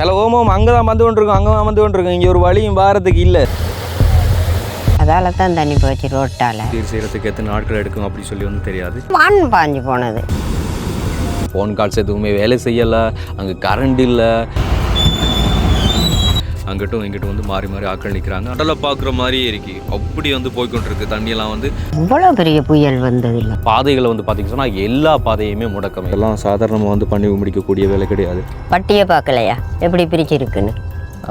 Hello ஓமோம் அங்கே தான் வந்து கொண்டிருக்கோம் அங்கே தான் வந்து கொண்டிருக்கோம். இங்கே ஒரு வழியும் வாரத்துக்கு இல்லை. அதால தான் தண்ணி போச்சு ரோட்டால். சீர் செய்கிறதுக்கு எத்தனை நாட்கள் எடுக்கும் அப்படி சொல்லி வந்து தெரியாது. வான் பாஞ்சு போனது. ஃபோன் கால்ஸ் எதுவுமே வேலை செய்யலை அங்கே கரண்ட் இல்லை. அங்கிட்டும் இங்கிட்டும் வந்து மாறி மாறி ஆட்கள் நிற்கிறாங்க கடலை பார்க்குற மாதிரியே இருக்கு. அப்படி வந்து போய்க்கொண்டிருக்கு தண்ணியெல்லாம் வந்து இவ்வளோ பெரிய புயல் வந்ததில்லை. பாதைகளை வந்து பார்த்தீங்கன்னா சொன்னால் எல்லா பாதையுமே முடக்கம். எல்லாம் சாதாரணமாக வந்து பண்ணி முடிக்கக்கூடிய வேலை கிடையாது. பட்டியை பார்க்கலையா எப்படி பிரிச்சிருக்குன்னு?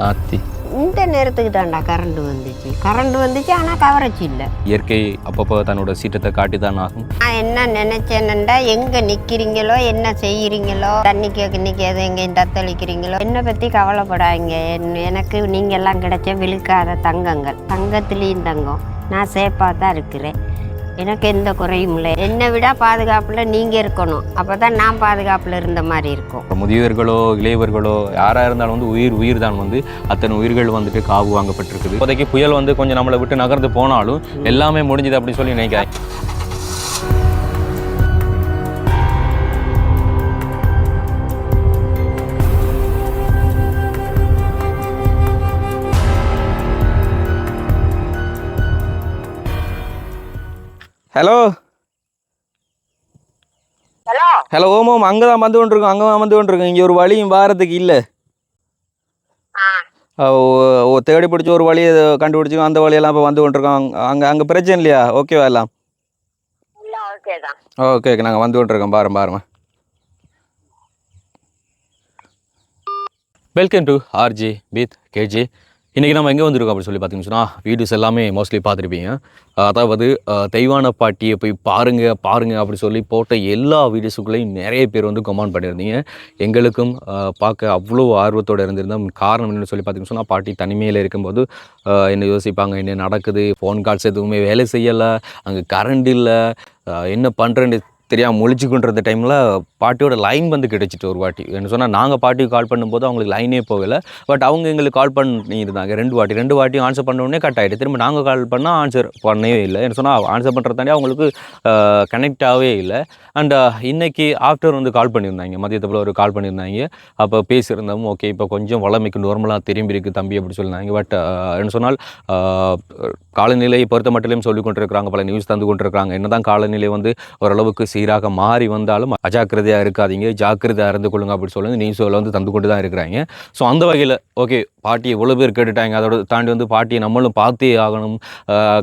ஆத்தி. இந்த நேரத்துக்கு தான்டா கரண்ட் வந்துச்சு. கரண்ட் வந்துச்சு ஆனால் கவரேஜ் இல்லை. இயற்கை அப்பப்போ தன்னோட சீற்றத்தை காட்டி தான் ஆகும். நான் என்ன நினைச்சேன்டா எங்க நிக்கிறீங்களோ என்ன செய்யறீங்களோ தண்ணி கேட்க நிற்காது எங்கேயும் தத்தளிக்கிறீங்களோ என்னை பத்தி கவலைப்படாதீங்க. என்- எனக்கு நீங்க எல்லாம் கிடைச்ச விழுக்காத தங்கங்கள். தங்கத்துலேயும் தங்கம். நான் சேஃபாக தான் இருக்கிறேன். எனக்கு எந்த குறையும் இல்லை. என்னை விட பாதுகாப்புல நீங்க இருக்கணும். அப்பதான் நான் பாதுகாப்புல இருந்த மாதிரி இருக்கும். இப்போ முதியவர்களோ இளையவர்களோ யாராக இருந்தாலும் வந்து உயிர் உயிர் தான் வந்து அத்தனை உயிர்கள் வந்துட்டு காவு வாங்கப்பட்டிருக்குது. இப்போதைக்கு புயல் வந்து கொஞ்சம் நம்மளை விட்டு நகர்ந்து போனாலும் எல்லாமே முடிஞ்சது அப்படின்னு சொல்லி நினைக்கிறேன் ஹலோ. ஹலோ. ஹலோ ஓமோம் அங்கே தான் வந்து கொண்டிருக்கோம் அங்கே தான் வந்து கொண்டிருக்கோம். இங்கே ஒரு வழியும் வாரத்துக்கு இல்லை. ஓ தேடி பிடிச்ச ஒரு வழியை கண்டுபிடிச்சி அந்த வழியெல்லாம் இப்போ வந்து கொண்டிருக்கோம். அங்கே அங்கே பிரச்சனை இல்லையா? ஓகேவா எல்லாம்? ஓகே ஓகே நாங்கள் வந்து கொண்டிருக்கோம். பாருங்க பாருங்க. Welcome to RG with KG இன்றைக்கி நம்ம எங்கே வந்திருக்கோம் அப்படின்னு சொல்லி பார்த்தீங்கன்னு சொன்னால் வீடியோஸ் எல்லாமே மோஸ்ட்லி பார்த்துருப்பீங்க. அதாவது தெய்வான பாட்டியை போய் பாருங்க பாருங்க அப்படி சொல்லி போட்ட எல்லா வீடியோஸுக்குள்ளேயும் நிறைய பேர் வந்து கமெண்ட் பண்ணியிருந்தீங்க. எங்களுக்கும் பார்க்க அவ்வளோ ஆர்வத்தோடு இருந்திருந்தோம். காரணம் என்னென்னு சொல்லி பார்த்தீங்கன்னு சொன்னால் பாட்டி தனிமையில் இருக்கும்போது என்ன யோசிப்பாங்க என்ன நடக்குது? ஃபோன் கால்ஸ் எதுவுமே வேலை செய்யலை. அங்கே கரண்ட் இல்லை. என்ன பண்ணுறேன்னு தெரியாமல் முழிச்சுக்குன்ற டைமில் பாட்டியோட லைன் வந்து கிடைச்சிட்டு ஒரு வாட்டி. என்ன சொன்னால் நாங்கள் பாட்டிக்கு கால் பண்ணும்போது அவங்களுக்கு லைனே போகலை. பட் அவங்க எங்களுக்கு கால் பண்ணியிருந்தாங்க. ரெண்டு வாட்டி. ரெண்டு வாட்டியும் ஆன்சர் பண்ண உடனே கட் ஆகிட்டு திரும்ப நாங்கள் கால் பண்ணால் ஆன்சர் பண்ணவே இல்லை. என்ன சொன்னால் ஆன்சர் பண்ணுறதாண்டி அவங்களுக்கு கனெக்ட் ஆகவே இல்லை. அண்ட் இன்றைக்கி ஆஃப்டர் வந்து கால் பண்ணியிருந்தாங்க. மதியத்தில் ஒரு கால் பண்ணியிருந்தாங்க. அப்போ பேசியிருந்தோம். ஓகே இப்போ கொஞ்சம் வளமைக்கு நார்மலாக திரும்பி இருக்கு தம்பி அப்படி சொல்லியிருந்தாங்க பட் என்ன சொன்னால் காலநிலையை பொறுத்த மட்டும் சொல்லி கொண்டிருக்கிறாங்க. பல நியூஸ் தந்து கொண்டிருக்கிறாங்க. என்னதான் காலநிலை வந்து ஓரளவுக்கு சீராக மாறி வந்தாலும் அஜாக்கிரதையாக இருக்காதீங்க ஜாக்கிரதையாக இருந்து கொள்ளுங்க அப்படி சொல்லி நியூஸில் வந்து தந்து கொண்டு தான் இருக்கிறாங்க. ஸோ அந்த வகையில் ஓகே பாட்டி எவ்வளோ பேர் கேட்டுட்டாங்க. அதோட தாண்டி வந்து பாட்டியை நம்மளும் பார்த்தே ஆகணும்.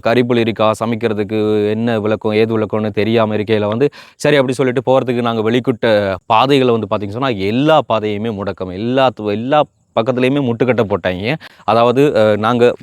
கறிப்புள் இருக்கா சமைக்கிறதுக்கு என்ன விளக்கம் ஏது விளக்கம்னு தெரியாமல் இருக்கையில் வந்து சரி அப்படி சொல்லிட்டு போகிறதுக்கு நாங்கள் வெளிக்கிட்ட பாதைகளை வந்து பார்த்திங்க சொன்னால் எல்லா பாதையுமே முடக்கம். எல்லா எல்லா பக்கத்துலேயுமே முட்டுக்கட்டை போட்டாங்க. அதாவது நாங்கள்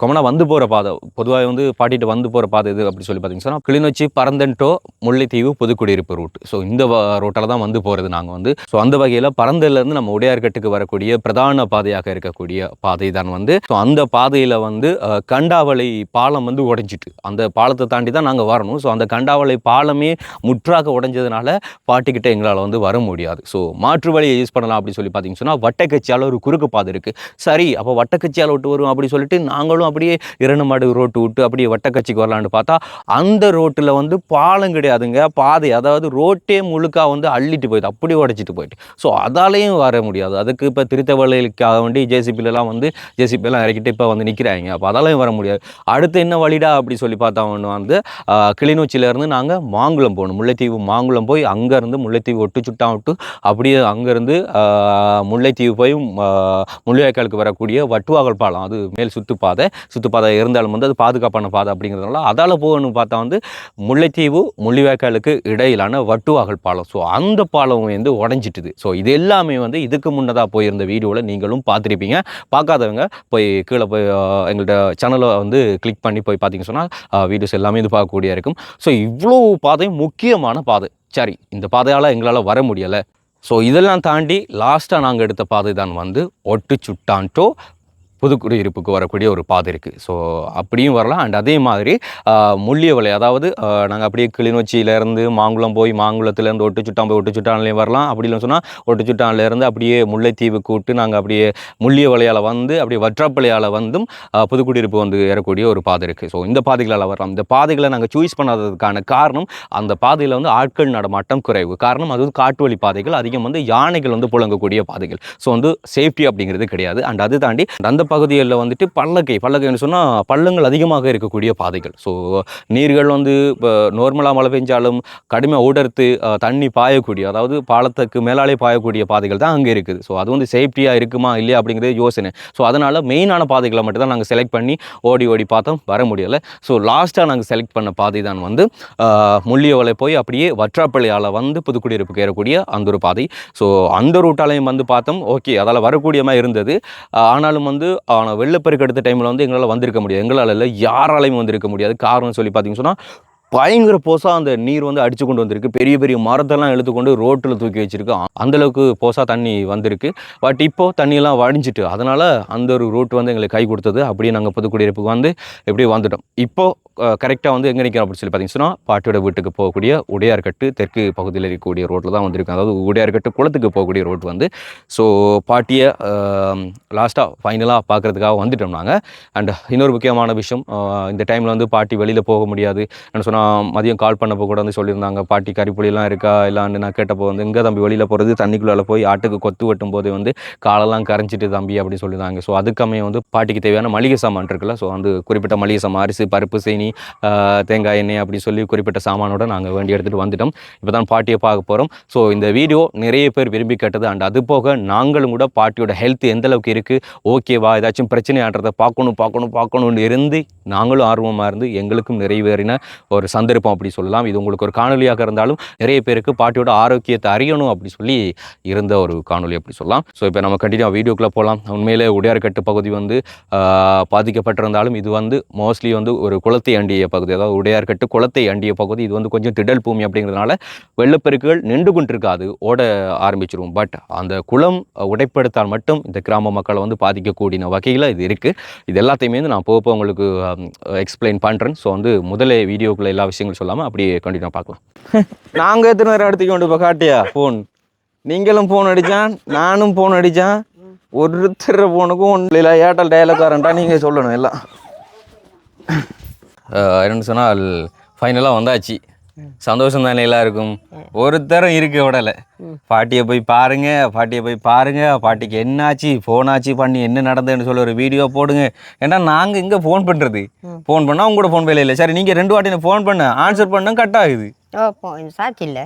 கொமனாக வந்து போகிற பாதை. பொதுவாக வந்து பாட்டிட்டு வந்து போகிற பாதை இது அப்படி சொல்லி பார்த்தீங்கன்னா சொன்னால் கிளிநொச்சி பரந்தன்டோ முல்லைத்தீவு புதுக்குடியிருப்பு ரூட் ஸோ இந்த ரூட்டில் தான் வந்து போகிறது நாங்கள் வந்து. ஸோ அந்த வகையில் பரந்தலேருந்து நம்ம உடையார்கட்டுக்கு வரக்கூடிய பிரதான பாதையாக இருக்கக்கூடிய பாதை தான் வந்து. ஸோ அந்த பாதையில் வந்து கண்டாவளை பாலம் வந்து உடைஞ்சிட்டு அந்த பாலத்தை தாண்டி தான் நாங்கள் வரணும். ஸோ அந்த கண்டாவளை பாலமே முற்றாக உடைஞ்சதுனால பாட்டிக்கிட்ட எங்களால் வந்து வர முடியாது. ஸோ மாற்று வழியை யூஸ் பண்ணலாம் அப்படி சொல்லி பார்த்தீங்கன்னா சொன்னால் வட்டக்கச்சியால் ஒரு குறுக்கு பாதை இருக்குது சரி அப்போ வட்டக்கச்சியால் விட்டு வரும் அப்படின்னு சொல்லிட்டு நாங்களும் அப்படியே இரண்டு மாடு ரோட்டு விட்டு அப்படியே வட்டக்கட்சிக்கு வரலான்னு பார்த்தா அந்த ரோட்டில் வந்து பாலம் கிடையாதுங்க. பாதை அதாவது ரோட்டே முழுக்காக வந்து அள்ளிட்டு போயிடுது. அப்படி உடைச்சிட்டு போயிட்டு ஸோ அதாலேயும் வர முடியாது. அதுக்கு இப்போ திருத்தவளைக்காக வேண்டி ஜேசிபிலலாம் வந்து ஜேசிபிலாம் இறக்கிட்டு இப்போ வந்து நிற்கிறாங்க அப்போ அதாலையும் வர முடியாது. அடுத்து என்ன வழிடா அப்படி சொல்லி பார்த்தா ஒன்று வந்து கிளிநொச்சியிலேருந்து நாங்கள் மாங்குளம் போகணும். முல்லைத்தீவு மாங்குளம் போய் அங்கேருந்து முல்லைத்தீவு ஒட்டு சுட்டா விட்டு அப்படியே அங்கேருந்து முல்லைத்தீவு போய் முள்ளிவாய்க்காலுக்கு வரக்கூடிய வட்டுவாகல் பாலம். அது மேல் சுற்றுப்பாதை சுற்றுப்பாதை இருந்தாலும் வந்து அது பாதுகாப்பான பாதை அப்படிங்கிறதுனால அதால் போகணும்னு பார்த்தா வந்து முல்லைத்தீவு முள்ளிவாய்க்காலுக்கு இடையிலான வட்டுவாகல் பாலம். ஸோ அந்த பாலம் வந்து உடஞ்சிட்டுது. ஸோ இது எல்லாமே வந்து இதுக்கு முன்னதாக போயிருந்த வீடியோவில் நீங்களும் பார்த்துருப்பீங்க. பார்க்காதவங்க போய் கீழே போய் எங்கள்கிட்ட சேனலை வந்து கிளிக் பண்ணி போய் பார்த்தீங்கன்னு சொன்னால் வீடியோஸ் எல்லாமே இது பார்க்கக்கூடிய இருக்கும். ஸோ இவ்வளோ பாதையும் முக்கியமான பாதை. சரி இந்த பாதையால் எங்களால் வர முடியலை. ஸோ இதெல்லாம் தாண்டி லாஸ்ட்டாக நாங்கள் எடுத்த பாதை தான் வந்து ஒட்டு சுட்டான்ட்டோ புதுக்குடியிருப்புக்கு வரக்கூடிய ஒரு பாதை இருக்குது ஸோ அப்படியும் வரலாம். அண்ட் அதே மாதிரி முள்ளிய வலை அதாவது நாங்கள் அப்படியே கிளிநொச்சியிலேருந்து மாங்குளம் போய் மாங்குளத்துலேருந்து ஒட்டுச்சுட்டான் போய் ஒட்டுச்சுட்டான்லேயும் வரலாம். அப்படி இல்லைன்னு சொன்னால் ஒட்டுச்சுட்டான்லேருந்து அப்படியே முல்லைத்தீவு கூட்டு நாங்கள் அப்படியே முள்ளியவளையால் வந்து அப்படியே வற்றாப்பளையால் வந்தும் புதுக்குடியிருப்பு வந்து ஏறக்கூடிய ஒரு பாதை இருக்குது ஸோ இந்த பாதைகளால் வரலாம். இந்த பாதைகளை நாங்கள் சூஸ் பண்ணாததுக்கான காரணம் அந்த பாதையில் வந்து ஆட்கள் நடமாட்டம் குறைவு. காரணம் அது வந்து காட்டு வழி பாதைகள் அதிகம் வந்து யானைகள் வந்து புழங்கக்கூடிய பாதைகள். ஸோ வந்து சேஃப்டி அப்படிங்கிறது கிடையாது. அண்ட் அது தாண்டி அந்த பகுதிகளில் வந்துட்டு பள்ளக்கை பள்ளக்கைன்னு சொன்னால் பள்ளங்கள் அதிகமாக இருக்கக்கூடிய பாதைகள். ஸோ நீர்கள் வந்து இப்போ நார்மலாக மழை பெஞ்சாலும் கடுமையாக ஊடர்த்து தண்ணி பாயக்கூடிய அதாவது பாலத்துக்கு மேலாலே பாயக்கூடிய பாதைகள் தான் அங்கே இருக்குது. ஸோ அது வந்து சேஃப்டியாக இருக்குமா இல்லையா அப்படிங்கிறது யோசனை. ஸோ அதனால் மெயினான பாதைகளை மட்டும் தான் நாங்கள் செலக்ட் பண்ணி ஓடி ஓடி பார்த்தோம். வர முடியலை. ஸோ லாஸ்ட்டாக நாங்கள் செலக்ட் பண்ண பாதை தான் வந்து முள்ளியவளை போய் அப்படியே வற்றாப்பள்ளியால் வந்து புதுக்குடியிருப்புக்கு ஏறக்கூடிய அந்த ஒரு பாதை. ஸோ அந்த ரூட்டாலையும் வந்து பார்த்தோம். ஓகே அதால் வரக்கூடிய மாதிரி இருந்தது ஆனாலும் வந்து ஆனால் வெள்ளப்பெருக்கு எடுத்த டைமில் வந்து எங்களால் வந்திருக்க முடியாது. எங்களால் இல்லை யாராலையும் வந்திருக்க முடியாது. காரணம் சொல்லி பார்த்தீங்கன்னு சொன்னால் பயங்கர போசா அந்த நீர் வந்து அடிச்சு கொண்டு வந்திருக்கு. பெரிய பெரிய மரத்தெல்லாம் இழுத்து ரோட்டில் தூக்கி வச்சிருக்கு. அந்தளவுக்கு அந்த அளவுக்கு போசா தண்ணி வந்திருக்கு. பட் இப்போ தண்ணியெல்லாம் வடிஞ்சிட்டு அதனால் அந்த ஒரு ரூட் வந்து எங்களுக்கு கை கொடுத்தது. அப்படியே நாங்கள் புதுக்குடியிருப்புக்கு வந்து எப்படியே வந்துட்டோம். இப்போ கரெக்டாக வந்து எங்கே நிற்கிறோம் அப்படின்னு சொல்லி பார்த்தீங்கன்னா பாட்டியோட வீட்டுக்கு போகக்கூடிய உடையார்கட்டு தெற்கு பகுதியில் இருக்கக்கூடிய ரோட்டில் தான் வந்திருக்கோம் அதாவது உடையார்கட்டு குளத்துக்கு போகக்கூடிய ரோட் வந்து. ஸோ பாட்டியை லாஸ்ட்டாக ஃபைனலாக பார்க்குறதுக்காக வந்துட்டோம் நாங்கள் அண்ட் இன்னொரு முக்கியமான விஷயம் இந்த டைமில் வந்து பாட்டி வெளியில் போக முடியாது. என்ன சொன்னால் மதியம் கால் பண்ணப்போ கூட வந்து சொல்லியிருந்தாங்க பாட்டி கறிப்புளியெல்லாம் இருக்கா? இல்லான்னு நான் கேட்டப்போ வந்து எங்கே தம்பி வெளியில் போகிறது தண்ணிக்குள்ளே போய் ஆட்டுக்கு கொத்து வெட்டும் போது வந்து காலெல்லாம் கரைஞ்சிட்டு தம்பி அப்படின்னு சொல்லியிருந்தாங்க. ஸோ அதுக்கமே வந்து பாட்டிக்கு தேவையான மளிகை சாமான் இருக்குல்ல ஸோ வந்து குறிப்பிட்ட மளிகை சாமான் அரிசி பருப்பு சீனி தேங்காய் எண்ணெய் அப்படி சொல்லி குறிப்பிட்ட சாமானோட நாங்கள் வேண்டி எடுத்துகிட்டு வந்துட்டோம். இப்போ தான் பாட்டியை பார்க்க போகிறோம் ஸோ இந்த வீடியோ நிறைய பேர் விரும்பி கேட்டது அண்ட் அது போக நாங்களும் கூட பாட்டியோட ஹெல்த் எந்த அளவுக்கு இருக்குது ஓகேவா ஏதாச்சும் பிரச்சனையான்றதை பார்க்கணும் பார்க்கணும் பார்க்கணும்னு இருந்து நாங்களும் ஆர்வமாக இருந்து எங்களுக்கும் நிறைவேறின ஒரு சந்தர்ப்பம் அப்படி சொல்லலாம். இது உங்களுக்கு ஒரு காணொலியாக இருந்தாலும் நிறைய பேருக்கு பாட்டியோட ஆரோக்கியத்தை அறியணும் அப்படி சொல்லி இருந்த ஒரு காணொலி அப்படி சொல்லலாம். ஸோ இப்போ நம்ம கண்டினியூ வீடியோக்குள்ளே போகலாம் உண்மையிலே உடையார்கட்டு பகுதி வந்து பாதிக்கப்பட்டிருந்தாலும் இது வந்து மோஸ்ட்லி வந்து ஒரு குளத்தை அண்டிய பகுதி. அதாவது உடையார்கட்டு குளத்தை அண்டிய பகுதி. இது வந்து கொஞ்சம் திடல் பூமி அப்படிங்கிறதுனால வெள்ளப்பெருக்குகள் நின்று கொண்டிருக்காது. ஓட ஆரம்பிச்சிரும். பட் அந்த குளம் உடைப்படுத்தால் மட்டும் இந்த கிராம மக்களை வந்து பாதிக்கக்கூடிய வகையில் இது இருக்குது இது எல்லாத்தையுமே வந்து நான் போக போக உங்களுக்கு எக்ஸ்பிளைன் பண்ணுறேன் ஸோ வந்து முதலே வீடியோக்குள்ளே எல்லா விஷயங்களும் சொல்லாமல் அப்படியே கண்டினியூ பார்க்கலாம். நாங்கள் எத்தனை நேரம் எடுத்துக்க கொண்டு இப்போ காட்டியா? ஃபோன் நீங்களும் ஃபோன் அடித்தான் நானும் ஃபோன் அடித்தேன் ஒருத்தர் ஃபோனுக்கும் ஒன்றும் இல்லை ஏர்டெல் டயலக்காரன்ட்டா நீங்கள் சொல்லணும் எல்லாம். என்னென்னு சொன்னால் ஃபைனலாக வந்தாச்சு. சந்தோஷம் தானே எல்லாருக்கும்? ஒருத்தரும் இருக்க விடலை பாட்டியை போய் பாருங்க பாட்டியை போய் பாருங்க பாட்டிக்கு என்னாச்சு ஃபோன் ஆச்சு பண்ணி என்ன நடந்ததுன்னு சொல்லி ஒரு வீடியோ போடுங்க. ஏன்னா நாங்கள் இங்கே ஃபோன் பண்ணுறது ஃபோன் பண்ணால் உங்களோட ஃபோன் வேலை இல்லை. சரி நீங்கள் ரெண்டு வாட்டி ஃபோன் பண்ண ஆன்சர் பண்ண கட் ஆகுது. சாட்சி இல்லை.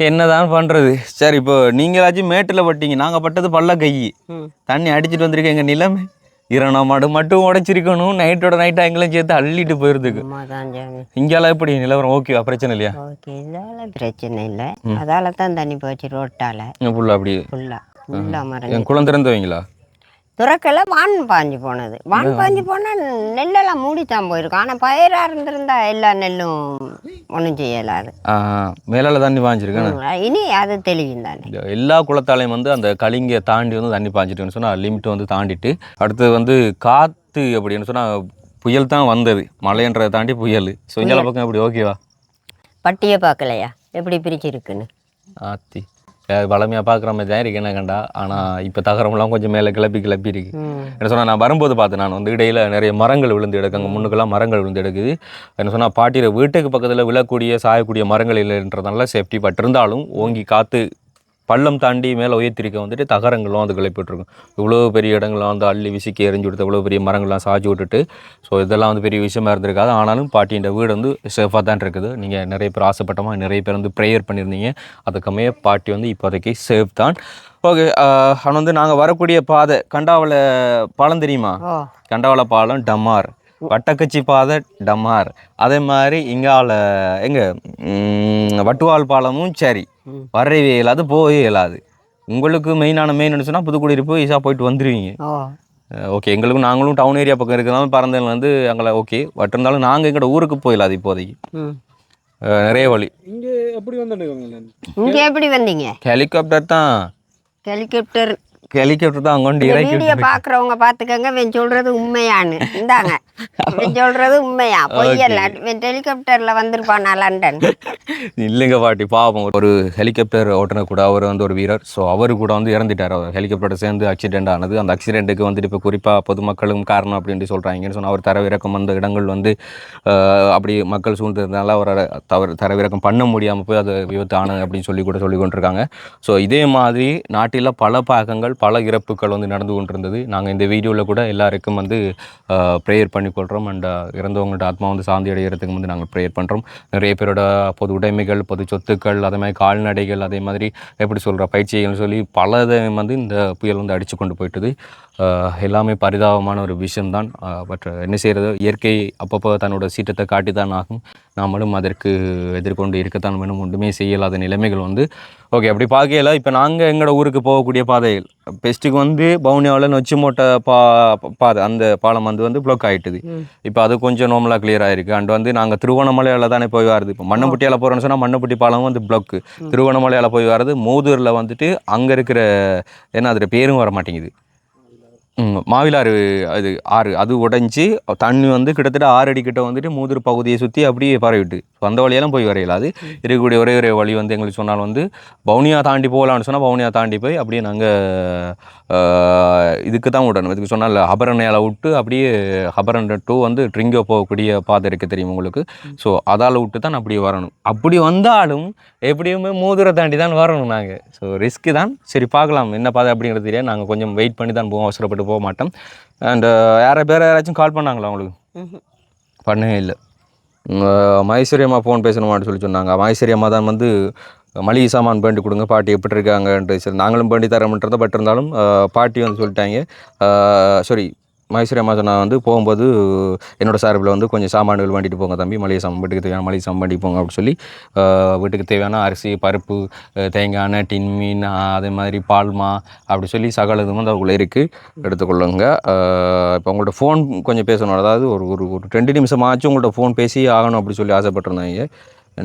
என்னதான் பண்ணுறது சரி இப்போ நீங்களாச்சும் மேட்டில் பட்டீங்க. நாங்கள் பட்டது பல்ல கை தண்ணி அடிச்சிட்டு வந்திருக்க எங்கள் நிலைமை? இரணா மாடு மட்டும் உடைச்சிருக்கணும். நைட்டோட நைட்டாக எங்களையும் சேர்த்து அள்ளிட்டு போயிருதுக்கு இங்கெல்லாம் எப்படி? நிலவரம் ஓகேவா பிரச்சனை இல்லையா? ஓகே இதால பிரச்சனை இல்லை. அதால தான் தண்ணி போச்சு ரோட்டால. ஃபுல்லாக அப்படி. ஃபுல்லாக ஃபுல்லாக மரம் என் துறக்கல வான் பாஞ்சு போனது. வான் பாஞ்சு போனால் நெல்லெல்லாம் மூடித்தான் போயிருக்கும். ஆனால் பயிராக இருந்திருந்தா எல்லா நெல்லும் ஒன்றும் செய்யலாது. மேலால தண்ணி பாஞ்சிருக்கேன் ம், இனி அது தெளிவும் தானே. எல்லா குளத்தாலையும் வந்து அந்த கலிங்க தாண்டி வந்து தண்ணி பாஞ்சிட்டுன்னு சொன்னால் லிமிட் வந்து தாண்டிட்டு அடுத்தது வந்து காற்று அப்படின்னு சொன்னால் புயல் தான் வந்தது. மழைன்றதை தாண்டி புயல். ஸோ பக்கம் எப்படி? ஓகேவா? பட்டியை பார்க்கலையா? எப்படி பிரிச்சிருக்குன்னு? ஆத்தி. வளமையாக பார்க்குற மாதிரி தான் இருக்கு என்ன கண்டா? ஆனால் இப்போ தகரமெல்லாம் கொஞ்சம் மேலே கிளப்பி கிளப்பி இருக்கு. என்ன சொன்னால் நான் வரும்போது பார்த்தேன் நான் வந்து இடையில நிறைய மரங்கள் விழுந்து எடுக்கு அங்கே முன்னுக்கெல்லாம் மரங்கள் விழுந்து எடுக்குது என்ன சொன்னால் பாட்டியில வீட்டுக்கு பக்கத்தில் விழக்கூடிய சாயக்கூடிய மரங்கள் இல்லைன்றதுனால சேஃப்டி பட் இருந்தாலும் ஓங்கி காற்று பள்ளம் தாண்டி மேலே உயர்த்திருக்க வந்துட்டு தகரங்களும் அது கிளப்பிட்டுருக்கும். இவ்வளோ பெரிய இடங்கள்லாம் வந்து அள்ளி விசிக்கி எரிஞ்சு விடுத்து இவ்வளோ பெரிய மரங்கள்லாம் சாய்ச்சி விட்டுட்டு ஸோ இதெல்லாம் வந்து பெரிய விஷயமா இருந்திருக்காது. ஆனாலும் பாட்டியின் வீடு வந்து சேஃபாக தான் இருக்குது. நீங்கள் நிறைய பேர் ஆசைப்பட்டமா நிறைய பேர் வந்து ப்ரேயர் பண்ணியிருந்தீங்க. அதுக்கமே பாட்டி வந்து இப்போதைக்கு சேஃப் தான். ஓகே அவன் வந்து நாங்கள் வரக்கூடிய பாதை கண்டாவளை பாலம் தெரியுமா? கண்டாவளை பாலம் டமார் வட்டக்கச்சி பாதை டமார் அதே மாதிரி இங்கால எங்க? வட்டுவால் பாலமும் சரி. வரவே இயலாது போகவே இயலாது. உங்களுக்கு மெயினான மெயின் சொன்னால் புதுக்குடியிருப்பு ஈஸியாக போயிட்டு வந்துடுவீங்க ஓகே எங்களுக்கும் நாங்களும் டவுன் ஏரியா பக்கம் இருக்கிறதால பறந்தல் வந்து அங்கே ஓகே பட் இருந்தாலும் நாங்கள் எங்களோட ஊருக்கு போயிடலாது இப்போதைக்கு. நிறைய வழி. இங்கே எப்படி வந்துடுங்க இங்கே எப்படி வந்தீங்க? ஹெலிகாப்டர் தான். ஹெலிகாப்டர் ஹெலிகாப்டர் தான் கொண்டு இறக்கி வீடியோ பாக்குறவங்க பாத்துக்கங்க இவன் சொல்றது உண்மையான்னு. இந்தாங்க. இவன் சொல்றது உண்மையா? பொய்யல்ல இவன் ஹெலிகாப்டர்ல வந்திருப்பானா லண்டன்? இல்லைங்க பாட்டி பாவம். ஒரு ஹெலிகாப்டர் ஓட்டுனர் கூட அவர் வந்து ஒரு வீரர். ஸோ அவர் கூட வந்து இறந்துட்டார். அவர் ஹெலிகாப்டரோட சேர்ந்து ஆக்சிடென்ட் ஆனது. அந்த ஆக்சிடென்ட்டுக்கு வந்துட்டு இப்போ குறிப்பாக பொதுமக்களும் காரணம் அப்படின்ட்டு சொல்கிறாங்கன்னு சொன்னால் அவர் தரவிறக்கம் வந்த இடங்கள் வந்து அப்படி மக்கள் சூழ்ந்ததுனால அவரை தவறு தரவிறக்கம் பண்ண முடியாமல் போய் அது விபத்து ஆனது அப்படின்னு சொல்லி கூட சொல்லி கொண்டிருக்காங்க ஸோ இதே மாதிரி நாட்டில் பல பாகங்கள் பல இறப்புகள் வந்து நடந்து கொண்டிருந்தது. நாங்கள் இந்த வீடியோவில் கூட எல்லாருக்கும் வந்து ப்ரேயர் பண்ணிக்கொள்கிறோம் அண்ட் இறந்தவங்களோட ஆத்மா வந்து சாந்தி அடைகிறதுக்கு வந்து நாங்கள் ப்ரேயர் பண்ணுறோம் நிறைய பேரோட பொது உடைமைகள் பொது சொத்துக்கள் அதே மாதிரி கால்நடைகள் அதே மாதிரி எப்படி சொல்கிற பயிற்சிகள்னு சொல்லி பலதையும் வந்து இந்த புயல் வந்து அடித்து கொண்டு போயிட்டுது. எல்லாமே பரிதாபமான ஒரு விஷயம்தான். பட் என்ன செய்கிறது இயற்கை அப்பப்போ தன்னோட சீற்றத்தை காட்டி தான் ஆகும். நாமளும் அதற்கு எதிர்கொண்டு இருக்கத்தான் வேணும். ஒன்றுமே செய்யலாத நிலைமைகள் வந்து ஓகே அப்படி பார்க்கல இப்போ நாங்கள் எங்களோட ஊருக்கு போகக்கூடிய பாதைகள் பெஸ்ட்டுக்கு வந்து பவுனியாவில் நொச்சி மூட்டை பா பாதை அந்த பாலம் வந்து வந்து பிளாக் ஆகிட்டுது இப்போ அது கொஞ்சம் நார்மலாக கிளியர் ஆயிருக்கு. அண்ட் வந்து நாங்கள் திருவண்ணாமலையால் தானே போய் வருது இப்போ மண்ணம்பட்டியால் போகிறோம்னு சொன்னால் மண்ணம்பட்டி பாலம் வந்து பிளாக் திருவண்ணாமலையால் போய் வர்றது மோதூரில் வந்துட்டு அங்கே இருக்கிற என்ன அதோட பேரும் வர மாட்டேங்குது. மாவிலாறு அது ஆறு அது உடைஞ்சி தண்ணி வந்து கிட்டத்தட்ட ஆறு அடி கிட்ட வந்துட்டு மூதூர் பகுதியை சுற்றி அப்படியே பரவிட்டு. அந்த வழியெல்லாம் போய் வரையல அது இருக்கக்கூடிய ஒரே ஒரே வழி வந்து எங்களுக்கு சொன்னால் வந்து பவுனியா தாண்டி போகலான்னு சொன்னால் பவுனியா தாண்டி போய் அப்படியே நாங்கள் இதுக்கு தான் விடணும். இதுக்கு சொன்னால் ஹபரனையால் விட்டு அப்படியே ஹபரன் டூ வந்து ட்ரிங்கோ போகக்கூடிய பாதை இருக்குது தெரியும் உங்களுக்கு? ஸோ அதால் விட்டு தான் அப்படியே வரணும். அப்படி வந்தாலும் எப்படியுமே மூதுரை தாண்டி தான் வரணும் நாங்கள் ஸோ ரிஸ்க்கு தான். சரி பார்க்கலாம். என்ன பாதை அப்படிங்கிறது தெரியாது. நாங்கள் கொஞ்சம் வெயிட் பண்ணி தான் போவோம். அவசரப்பட்டு போக மாட்டோம். அண்ட் யாரை பேர் யாராச்சும் கால் பண்ணாங்களா உங்களுக்கு? பண்ணவே இல்லை. மைசூரியம்மா ஃபோன் பேசணுமான்னு சொல்லி சொன்னாங்க. மைசூரி அம்மா தான் வந்து மளிகை சாமான் பேண்டி கொடுங்க பாட்டி எப்படி இருக்காங்கன்ட்டு சரி நாங்களும் பேண்டி தரோம்ன்றதை பட் இருந்தாலும் பாட்டி வந்து சொல்லிட்டாங்க. சாரி மைசூர் அம்மா வந்து போகும்போது என்னோட சார்பில் வந்து கொஞ்சம் சாமான்கள் வண்டிட்டு போங்க தம்பி மளிகை சாமான் வீட்டுக்கு தேவையான மளிகை சாமான் வேண்டி போங்க அப்படின்னு சொல்லி வீட்டுக்கு தேவையான அரிசி பருப்பு தேங்காய் எண்ணெய் டின் மீன் அதே மாதிரி பால்மா அப்படி சொல்லி சகல இதுவும் வந்து அதுக்குள்ளே இருக்குது எடுத்துக்கொள்ளுங்க. இப்போ உங்கள்கிட்ட ஃபோன் கொஞ்சம் பேசணும். அதாவது ஒரு ஒரு ஒரு ரெண்டு நிமிஷமாச்சும் உங்கள்கிட்ட ஃபோன் பேசி ஆகணும் அப்படி சொல்லி ஆசைப்பட்டிருந்தாங்க.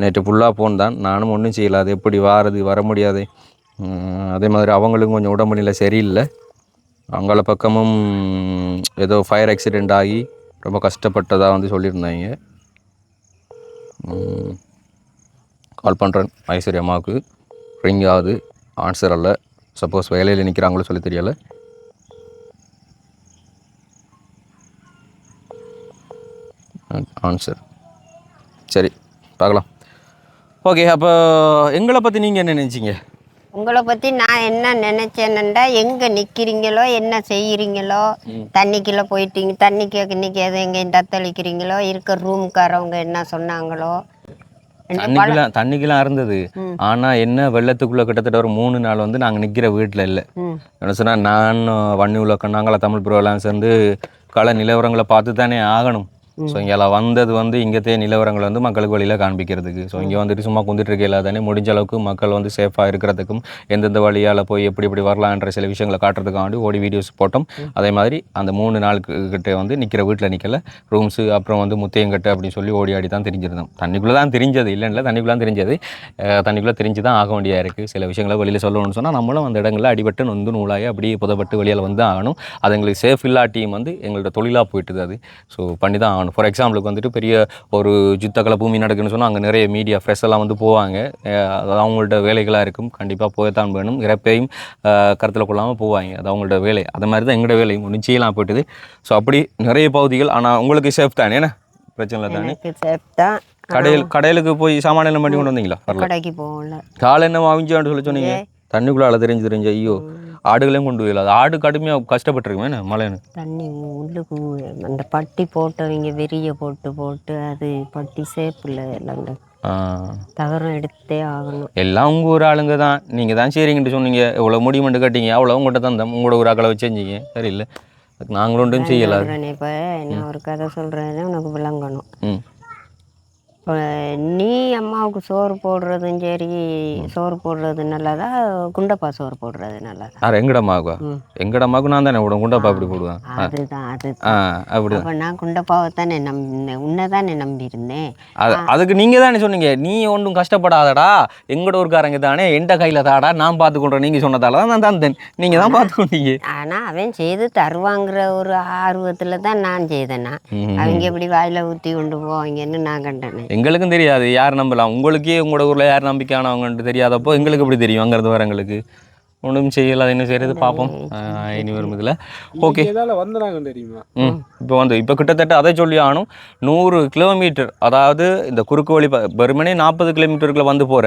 நேற்று ஃபுல்லாக ஃபோன் தான். நானும் ஒன்றும் செய்யலாது எப்படி வாரது வர முடியாது. அதே மாதிரி அவங்களுக்கும் கொஞ்சம் உடம்பு நிலை சரியில்லை. அவங்கள பக்கமும் ஏதோ ஃபயர் ஆக்சிடெண்ட் ஆகி ரொம்ப கஷ்டப்பட்டதாக வந்து சொல்லியிருந்தாங்க. கால் பண்ணுறேன் ஐஸ்வர்யா அம்மாவுக்கு. ரிங் ஆகுது. ஆன்சர் அல்ல. சப்போஸ் வேலையில் நிற்கிறாங்களோ சொல்லி தெரியலை. ஆன்சர் சரி பார்க்கலாம். ஓகே அப்போ எங்களை பற்றி நீங்கள் என்ன நினச்சிங்க? உங்களை பத்தி நான் என்ன நினைச்சேன்னுண்டா எங்க நிக்கிறீங்களோ என்ன செய்யறீங்களோ தண்ணிக்குள்ள போயிட்டீங்க தண்ணிக்கு இன்னைக்கு எது எங்கேயும் தத்தளிக்கிறீங்களோ இருக்க ரூம்காரவங்க என்ன சொன்னாங்களோ. தண்ணிக்கெல்லாம் தண்ணிக்கெல்லாம் இருந்தது ம். ஆனால் என்ன வெள்ளத்துக்குள்ளே கிட்டத்தட்ட ஒரு மூணு நாள் வந்து நாங்கள் நிற்கிற வீட்டில் இல்லை. என்ன சொன்னால் நான் வன்னி உலகம் நாங்கள தமிழ் ப்ரோலாம் சேர்ந்து கள நிலவரங்களை பார்த்து தானே ஆகணும். ஸோ இங்கே வந்தது வந்து இங்கத்தே நிலவரங்களை வந்து மக்களுக்கு வழியில் காண்பிக்கிறதுக்கு. ஸோ இங்கே வந்துட்டு சும்மா குந்திட்டு இருக்கையில தானே முடிஞ்ச அளவுக்கு மக்கள் வந்து சேஃபாக இருக்கிறதுக்கும் எந்தெந்த வழியால் போய் எப்படி எப்படி வரலான்ற சில விஷயங்களை காட்டுறதுக்காண்டி ஓடி வீடியோஸ் போட்டோம். அதே மாதிரி அந்த மூணு நாளுக்கு கிட்ட வந்து நிற்கிற வீட்டில் நிற்கல ரூம்ஸு அப்புறம் வந்து முத்தையங்கட்டு அப்படின்னு சொல்லி ஓடி ஆடி தான் தெரிஞ்சிருந்தோம். தண்ணிக்குள்ளே தான் தெரிஞ்சது. இல்லைன்னு தண்ணிக்குள்ளே தான் தெரிஞ்சது. தண்ணிக்குள்ளே தெரிஞ்சு தான் ஆக வேண்டியா இருக்குது சில விஷயங்களை வெளியில் சொல்லணும்னு சொன்னால் நம்மளும் அந்த இடங்களில் அடிபட்டு நொந்து நூலாகி அப்படியே புதப்பட்டு வெளியில் வந்து ஆகணும். அது எங்களுக்கு சேஃப் இல்லாட்டியும் வந்து எங்களோட தொழிலாக போயிட்டுது அது. ஸோ பண்ணி தான் ஆகணும். ஃபார் எக்ஸாம்பிளுக்கு வந்துட்டு பெரிய ஒரு யுத்தக்கலை பூமி நடக்குன்னு சொன்னால் அங்கே நிறைய மீடியா ஃப்ரெஷ் எல்லாம் வந்து போவாங்க. அது அவங்கள்ட்ட வேலைகளாக இருக்கும். கண்டிப்பாக போய்த்தான் வேணும். இறப்பையும் கருத்தில் கொள்ளாமல் போவாங்க. அது அவங்களோட வேலை. அது மாதிரி தான் எங்களோட வேலையும் நிச்சயலாம் போயிட்டுது. ஸோ அப்படி நிறைய பகுதிகள். ஆனால் உங்களுக்கு சேஃப் தானே? என்ன? பிரச்சனை இல்லை தானே? சேஃப் தான். கடையில் கடையிலுக்கு போய் சாமான எல்லாம் பண்ணி கொண்டு வந்தீங்களா? கடைக்கு போகல. காலை என்ன அவிஞ்சான்னு சொல்லி சொன்னீங்க? தண்ணிக்குள்ளால தெரிஞ்சு தெரிஞ்சு ஐயோ ஆடுகளையும் கொண்டு போயிடல அது ஆடு கடுமையாக கஷ்டப்பட்டுருக்குமே என்ன மழைன்னு தண்ணி உள்ளுக்கு அந்த பட்டி போட்டவங்க வெறிய போட்டு போட்டு அது பட்டி சேப்பில் எல்லாம் ஆ, தகரம் எடுத்தே ஆகணும். எல்லாம் உங்கள் ஊர் ஆளுங்க தான். நீங்கள் தான் சரிங்கன்ட்டு சொன்னீங்க. இவ்வளோ முடிமெண்ட் கட்டிங்க. அவ்வளோ உங்கள்கிட்ட தந்தோம் உங்களோட ஒரு ஆக்களை வச்சு செஞ்சீங்க. சரியில்லை. அதுக்கு நாங்களும் ஒன்றும் செய்யலை. அது. சொல்கிறேன் இப்போ நான் ஒரு கதை சொல்கிறேன்னு உனக்கு விளங்கணும். நீ அம்மாவுக்கு சோறு போடுறதும் சரி சோறு போடுறது நல்லதா? குண்டப்பா சோறு போடுறது நல்லதா? யார் எங்கடம்மாவுக்கா. எங்கடம்மாவுக்கு நான் தானே விடும் குண்டப்பா அப்படி போடுவேன்? அதுதான் அது ஆ அப்படி அப்போ நான் குண்டப்பாவை தானே நம்பினேன் உன்னை தானே நம்பியிருந்தேன். அது அதுக்கு நீங்கள் தானே சொன்னீங்க நீ ஒன்றும் கஷ்டப்படாதடா எங்கட ஊருக்காரங்க தானே எந்த கையில் தாடா நான் பார்த்துக்கொள்றேன் நீங்கள் சொன்னதால தான் நான் தந்தேன். நீங்கள் தான் பார்த்துக்கொண்டீங்க ஆனால் அவன் செய்து தருவாங்கிற ஒரு ஆர்வத்தில் தான் நான் செய்தேனா ம். அவங்க எப்படி வாயில் ஊற்றி கொண்டு போவாங்கன்னு நான் கண்டனேன் எங்களுக்கும் தெரியாது. யார் நம்பலாம்? உங்களுக்கே உங்களோட ஊரில் யார் நம்பிக்கையானவங்கன்ட்டு தெரியாதப்போ எங்களுக்கு எப்படி தெரியும்? அங்கேருந்து வரவங்களுக்கு ஒன்றும் செய்யல அது என்ன செய்யறது பார்ப்போம் இனி வரும் இதில். ஓகே தெரியுமா? ம் இப்போ வந்து இப்போ கிட்டத்தட்ட அதை சொல்லி ஆகணும் நூறு கிலோமீட்டர் அதாவது இந்த குறுக்கு வழி வெறுமனே நாற்பது கிலோமீட்டருக்குள்ள வந்து போகிற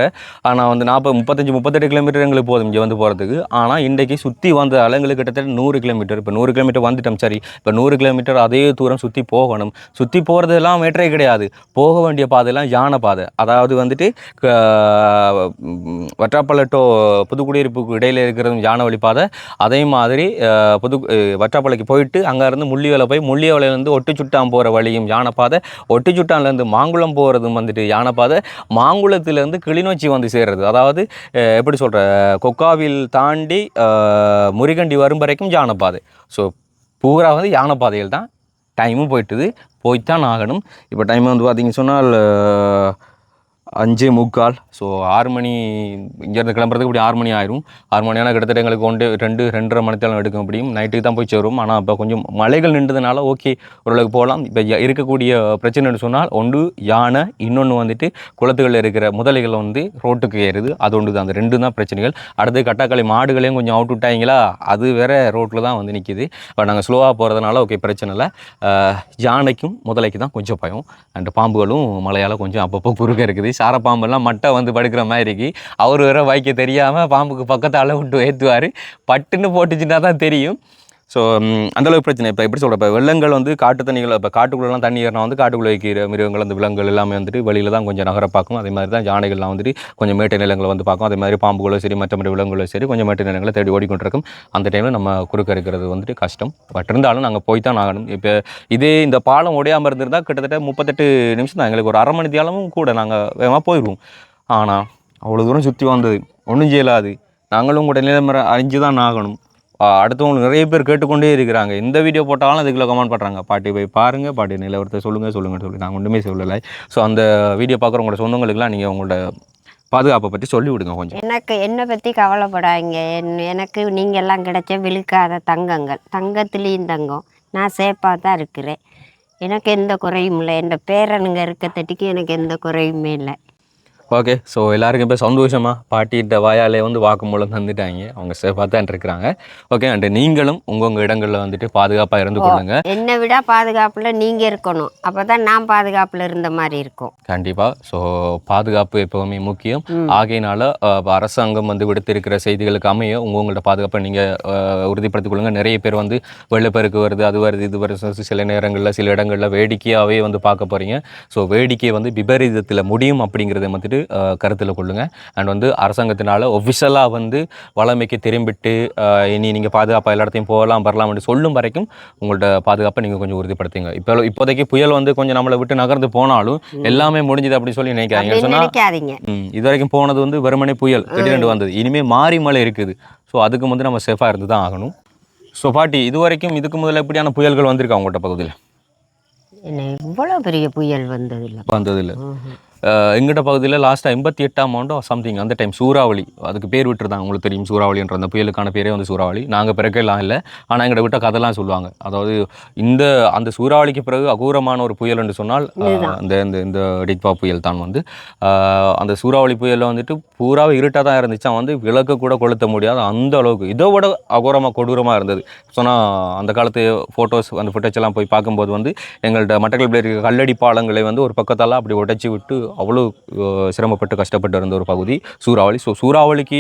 ஆனால் வந்து நாற்பது முப்பத்தஞ்சு முப்பத்தெட்டு கிலோமீட்டர் எங்களுக்கு போதும் இங்கே வந்து போகிறதுக்கு ஆனால் இன்றைக்கி சுற்றி வந்ததால் எங்களுக்கு கிட்டத்தட்ட நூறு கிலோமீட்டர் இப்போ நூறு கிலோமீட்டர் வந்துட்டோம் சரி. இப்போ நூறு கிலோமீட்டர் அதே தூரம் சுற்றி போகணும். சுற்றி போகிறதெல்லாம் மேட்டரே கிடையாது. போக வேண்டிய பாதையெல்லாம் யானை பாதை. அதாவது வந்துட்டு க- ம், வற்றாப்பள டு புதுக்குடியிருப்புக்கு இடையில இருக்கிறதும் ஜான வழி பாதை அதே மாதிரி புது வற்றாப்பாளைக்கு போயிட்டு அங்கேருந்து முள்ளிவலை போய் முள்ளிவலையிலேருந்து ஒட்டுச்சுட்டான் போகிற வழியும் யானைப்பாதை. ஒட்டுச்சுட்டான்லேருந்து மாங்குளம் போகிறதும் வந்துட்டு யானைப்பாதை. மாங்குளத்துலேருந்து கிளிநொச்சி வந்து சேர்றது. அதாவது எப்படி சொல்கிற கொக்காவில் தாண்டி முறிகண்டி வரும் வரைக்கும் யானைப்பாதை. ஸோ பூரா வந்து யானைப்பாதைகள் தான் டைமும் போயிட்டுது. போய்த்தான் ஆகணும். இப்போ டைம் வந்து பார்த்திங்க சொன்னால் அஞ்சு முக்கால். ஸோ ஆறு மணி இங்கேருந்து கிளம்புறதுக்கு இப்படி ஆறு மணி ஆயிரும். ஆறு மணி ஆனால் கிட்டத்தட்ட எங்களுக்கு ஒன்று ரெண்டு ரெண்டரை மணித்தேரம் எடுக்க முடியும் நைட்டுக்கு தான் போய் சேரும். ஆனால் இப்போ கொஞ்சம் மலைகள் நின்றதுனால ஓகே ஓரளவுக்கு போகலாம். இப்போ இருக்கக்கூடிய பிரச்சனைன்னு சொன்னால் ஒன்று யானை இன்னொன்று வந்துட்டு குளத்துகளில் இருக்கிற முதலைகள் வந்து ரோட்டுக்கு ஏறுது. அது ஒன்று தான். அந்த ரெண்டு தான் பிரச்சனைகள். அடுத்து கட்டாக்களி மாடுகளையும் கொஞ்சம் அவுட் விட்டாங்களா அது வேற ரோட்டில் தான் வந்து நிற்கிது இப்போ நாங்கள் ஸ்லோவாக போகிறதுனால ஓகே பிரச்சனை இல்லை. யானைக்கும் முதலைக்கு தான் கொஞ்சம் பயம். அண்ட் பாம்புகளும் மலையால் கொஞ்சம் அப்பப்போ குறுக்க இருக்குது. சார பாம்பெல்லாம் மட்டை வந்து படுக்கிற மாதிரி அவர் வேற வாய்க்க தெரியாமல் பாம்புக்கு பக்கத்தால் விட்டு ஏற்றுவார் பட்டுன்னு போட்டுச்சுன்னா தான் தெரியும். ஸோ அந்தளவுக்கு பிரச்சனை. இப்போ எப்படி சொல்கிற இப்போ வெள்ளங்கள் வந்து காட்டு தண்ணிகள் இப்போ காட்டுக்குள்ளெலாம் தண்ணி ஏறினா வந்து காட்டுக்குள்ளே வைக்கிற மிருகங்கள் அந்த விலங்குகள் எல்லாமே வந்துட்டு வெளியில் தான் கொஞ்சம் நகர பார்க்கும் அதே மாதிரி தான் யானைகள்லாம் வந்துட்டு கொஞ்சம் மேட்டு நிலங்களை வந்து பார்க்கும். அதே மாதிரி பாம்புகளோ சரி மற்ற மாதிரி விலங்குகளோ சரி கொஞ்சம் மேட்டு நிலங்களை தேடி ஓடிக்கொண்டிருக்கும். அந்த டைமில் நம்ம குறுக்க இருக்கிறது வந்துட்டு கஷ்டம். பட் இருந்தாலும் நாங்கள் போய் தான் ஆகணும். இப்போ இதே இந்த பாலம் உடையாமல் இருந்திருந்தால் கிட்டத்தட்ட முப்பத்தெட்டு நிமிஷம் தான். எங்களுக்கு ஒரு அரை மணி தியாலமும் கூட நாங்கள் வேகமாக போயிடுவோம் ஆனால் அவ்வளோ தூரம் சுற்றி வந்தது. ஒன்றும் செய்யலாது. நாங்களும் கூட நிலைமுறை அறிஞ்சு தான் ஆகணும். அடுத்தவங்களுக்கு அடுத்தவங்க நிறைய பேர் கேட்டுக்கொண்டே இருக்கிறாங்க. இந்த வீடியோ போட்டாலும் அதுக்குள்ள கமெண்ட் பண்ணுறாங்க பாட்டி போய் பாருங்கள் பாட்டி நிலவரத்தை சொல்லுங்கள் சொல்லுங்கள் சொல்லி. நாங்கள் ஒன்றுமே சொல்லலை. ஸோ அந்த வீடியோ பார்க்குறவங்களோட சொந்தங்களுக்குலாம் நீங்கள் உங்களோட பாதுகாப்பை பற்றி சொல்லி விடுங்க கொஞ்சம். எனக்கு என்னை பற்றி கவலைப்படாதீங்க. என் எனக்கு நீங்கள் எல்லாம் கிடைச்ச விழுக்காத தங்கங்கள். தங்கத்துலேயும் தங்கம். நான் சேஃபாக தான் இருக்கிறேன். எனக்கு எந்த குறையும் இல்லை. என் பேரனுங்க இருக்கத்தட்டிக்கு எனக்கு எந்த குறையுமே இல்லை. ஓகே ஸோ எல்லாருக்கும் இப்போ சந்தோஷமாக பாட்டிகிட்ட வாயாலே வந்து வாக்குமூலம் தந்துட்டாங்க. அவங்க சேஃபாக தான் இருக்கிறாங்க. ஓகே அண்ட் நீங்களும் உங்கள் இடங்களில் வந்துட்டு பாதுகாப்பாக இருந்து கொள்ளுங்க. என்னை விட பாதுகாப்பில் நீங்கள் இருக்கணும். அப்போ தான் நான் பாதுகாப்பில் இருந்த மாதிரி இருக்கும். கண்டிப்பாக ஸோ பாதுகாப்பு எப்போவுமே முக்கியம். ஆகையினால அரசாங்கம் வந்து விடுத்திருக்கிற செய்திகளுக்கு அமைய உங்க உங்களோட பாதுகாப்பை நீங்கள் உறுதிப்படுத்திக் கொள்ளுங்க. நிறைய பேர் வந்து வெள்ளப்பெருக்கு வருது அது வருது இது வருது. சில நேரங்களில் சில இடங்களில் வேடிக்கையாகவே வந்து பார்க்க போகிறீங்க ஸோ வேடிக்கை வந்து விபரீதத்தில் முடியும் அப்படிங்கிறத வந்துட்டு கருத்தில் கொள்ளுங்க. அண்ட் வந்து அரசாங்கத்தினால ஒஃபிஷியலாக வந்து வளமைக்கு திரும்பிட்டு இனி நீங்கள் பாதுகாப்பாக எல்லா இடத்தையும் போகலாம் வரலாம்னு சொல்லும் வரைக்கும் உங்களோட பாதுகாப்பை நீங்கள் கொஞ்சம் உறுதிப்படுத்துங்க. இப்போ இப்போதைக்கு புயல் வந்து கொஞ்சம் நம்மளை விட்டு நகர்ந்து போனாலும் எல்லாமே முடிஞ்சது அப்படி சொல்லி நினைக்காதீங்க. அப்படின்னு சொன்னா நினைக்காதீங்க. ம், இது வரைக்கும் போனது வந்து வெறுமனே புயல் திடீரென்று வந்தது. இனிமே மாறி மழை இருக்குது. ஸோ அதுக்கு வந்து நம்ம சேஃபாக இருந்து தான் ஆகணும். ஸோ பாட்டி இது வரைக்கும் இதுக்கு முதல்ல எப்படியான புயல்கள் வந்திருக்கா உங்கள்கிட்ட பகுதியில்? இவ்வளோ பெரிய புயல் வந்ததில்லை. வந்ததில்லை. எங்கிட்ட பகுதியில் லாஸ்ட்டாக எண்பத்தி எட்டாம் ஆண்டோ சம்திங் அந்த டைம் சூறாவளி. அதுக்கு பேர் விட்டுருந்தாங்க. உங்களுக்கு தெரியும் சூறாவளின்ற அந்த புயலுக்கான பேரே வந்து சூறாவளி. நாங்கள் பிறக்கெல்லாம் இல்லை. ஆனால் எங்கிட்ட விட்ட கதைலாம் சொல்லுவாங்க. அதாவது இந்த அந்த சூறாவளிக்கு பிறகு அகூரமான ஒரு புயல் என்று சொன்னால் அந்த இந்த இந்த டிட்பா புயல் தான் வந்து. அந்த சூறாவளி புயலில் வந்துட்டு பூராவே இருட்டாக தான் இருந்துச்சு. வந்து விளக்கு கூட கொளுத்த முடியாது அந்த அளவுக்கு. இதை விட அகோரமாக கொடூரமாக இருந்தது. சொன்னால் அந்த காலத்து ஃபோட்டோஸ் அந்த ஃபுட்டேஜ் எல்லாம் போய் பார்க்கும்போது வந்து எங்கள்கிட்ட மட்டக்களப்பில் இருக்க கல்லடி பாலங்களை வந்து ஒரு பக்கத்தால் அப்படி உடைச்சி விட்டு அவ்வளோ சிரமப்பட்டு கஷ்டப்பட்டு இருந்த ஒரு பகுதி சூறாவளி. ஸோ சூறாவளிக்கு